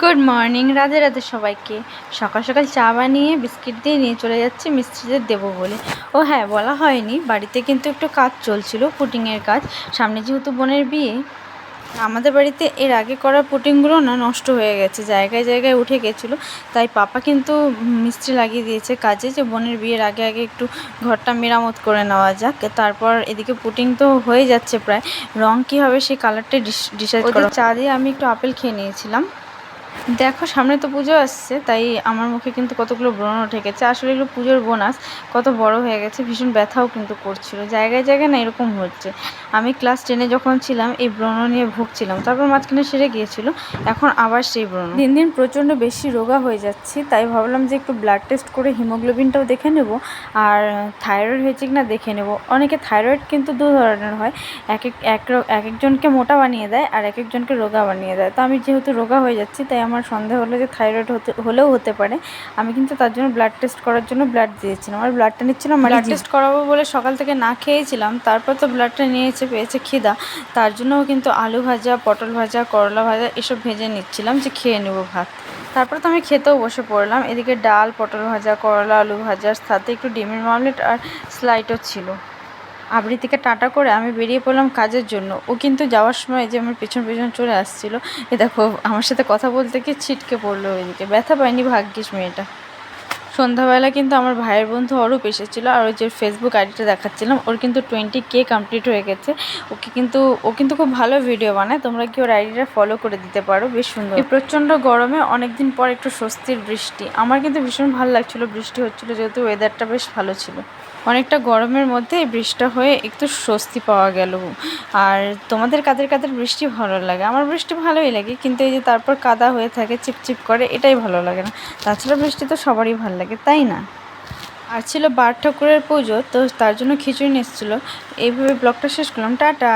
Good morning Radhe Radhe সবাইকে। সকাল সকাল চা বানিয়ে বিস্কিট দিয়ে নিয়ে চলে যাচ্ছি মিস্ত্রিদের দেবো বলে। ও হ্যাঁ বলা হয়নি। বাড়িতে কিন্তু একটু কাজ চলছিল পুটিংয়ের কাজ। সামনে যেহেতু বোনের বিয়ে আমাদের বাড়িতে এর আগে করা পুটিংগুলো না নষ্ট হয়ে গেছে জায়গায় জায়গায় উঠে গেছিল। তাই পাপা কিন্তু মিস্ত্রি লাগিয়ে দিয়েছে কাজে যে বোনের বিয়ের আগে আগে একটু ঘরটা মেরামত করে নেওয়া যাক। তারপর এদিকে পুটিং তো হয়ে যাচ্ছে প্রায়। রং কী হবে সেই কালারটাই ডিসাইড করা। চা দিয়ে আমি একটু আপেল খেয়ে নিয়েছিলাম। দেখো, সামনে তো পুজো আসছে, তাই আমার মুখে কিন্তু কতগুলো ব্রণ উঠে গেছে আসলে এগুলো পুজোর বোনাস, কত বড় হয়ে গেছে, ভীষণ ব্যথাও কিন্তু করছিল। জায়গায় জায়গায় না এরকম হচ্ছে। আমি ক্লাস টেনে যখন ছিলাম, এই ব্রণ নিয়ে ভুগছিলাম। তারপর মাঝখানে সেরে গিয়েছিল, এখন আবার সেই ব্রণ। দিন দিন প্রচণ্ড বেশি রোগা হয়ে যাচ্ছি, তাই ভাবলাম যে একটু ব্লাড টেস্ট করে হিমোগ্লোবিনটাও দেখে নেব, আর থাইরয়েড হয়েছে কিনা দেখে নেব। অনেকে থাইরয়েড কিন্তু দু ধরনের হয়। এক এক এক এক একজনকে মোটা বানিয়ে দেয়, আর এক একজনকে রোগা বানিয়ে দেয়। তো আমি যেহেতু রোগা হয়ে যাচ্ছি, তাই আমার সন্দেহ হলো যে থাইরয়েড হতে হলেও হতে পারে। আমি কিন্তু তার জন্য ব্লাড টেস্ট করার জন্য ব্লাড দিয়েছিলাম। আর ব্লাডটা নিচ্ছিলাম ব্লাড টেস্ট করাবো বলে সকাল থেকে না খেয়েছিলাম তারপর তো ব্লাডটা নিয়েছে পেয়েছে খিদা। তার জন্যও কিন্তু আলু ভাজা পটল ভাজা করলা ভাজা এসব ভেজে নিচ্ছিলাম যে খেয়ে নেব ভাত। তারপর তো আমি খেতেও বসে পড়লাম। এদিকে ডাল পটল ভাজা করলা আলু ভাজার সাথে একটু ডিমের মামলেট আর স্লাইটও ছিল। আবৃত্তিকে টাটা করে আমি বেরিয়ে পড়লাম কাজের জন্য। ও কিন্তু যাওয়ার সময় যে আমার পেছন পেছন চলে আসছিল। এ দেখো, আমার সাথে কথা বলতে গিয়ে ছিটকে পড়ল ওইদিকে ব্যথা পায়নি ভাগ্যিস মেয়েটা। সন্ধ্যাবেলা কিন্তু আমার ভাইয়ের বন্ধু অরূপ এসেছিল আর ওই যে ফেসবুক আইডিটা দেখাচ্ছিলাম, ওর কিন্তু টোয়েন্টি কে কমপ্লিট হয়ে গেছে। ওকে কিন্তু, ও কিন্তু খুব ভালো ভিডিও বানায়, তোমরা কি ওর আইডিটা ফলো করে দিতে পারো? বেশ সুন্দর। প্রচণ্ড গরমে অনেকদিন পর একটু স্বস্তির বৃষ্টি। আমার কিন্তু ভীষণ ভালো লাগছিল, বৃষ্টি হচ্ছিল, যেহেতু ওয়েদারটা বেশ ভালো ছিল। অনেকটা গরমের মধ্যে এই বৃষ্টিটা হয়ে একটু স্বস্তি পাওয়া গেল। আর তোমাদের কাদের কাদের বৃষ্টি ভালো লাগে? আমার বৃষ্টি ভালোই লাগে, কিন্তু এই যে তারপর কাদা হয়ে থাকে, চিপচিপ করে, এটাই ভালো লাগে না। তাছাড়া বৃষ্টি তো সবারই ভালো লাগে। তাই না? আর ছিল বার ঠাকুরের পুজো, তো তার জন্য খিচুড়ি নিয়ে এসেছিল এইভাবে ব্লগটা শেষ করলাম। টাটা!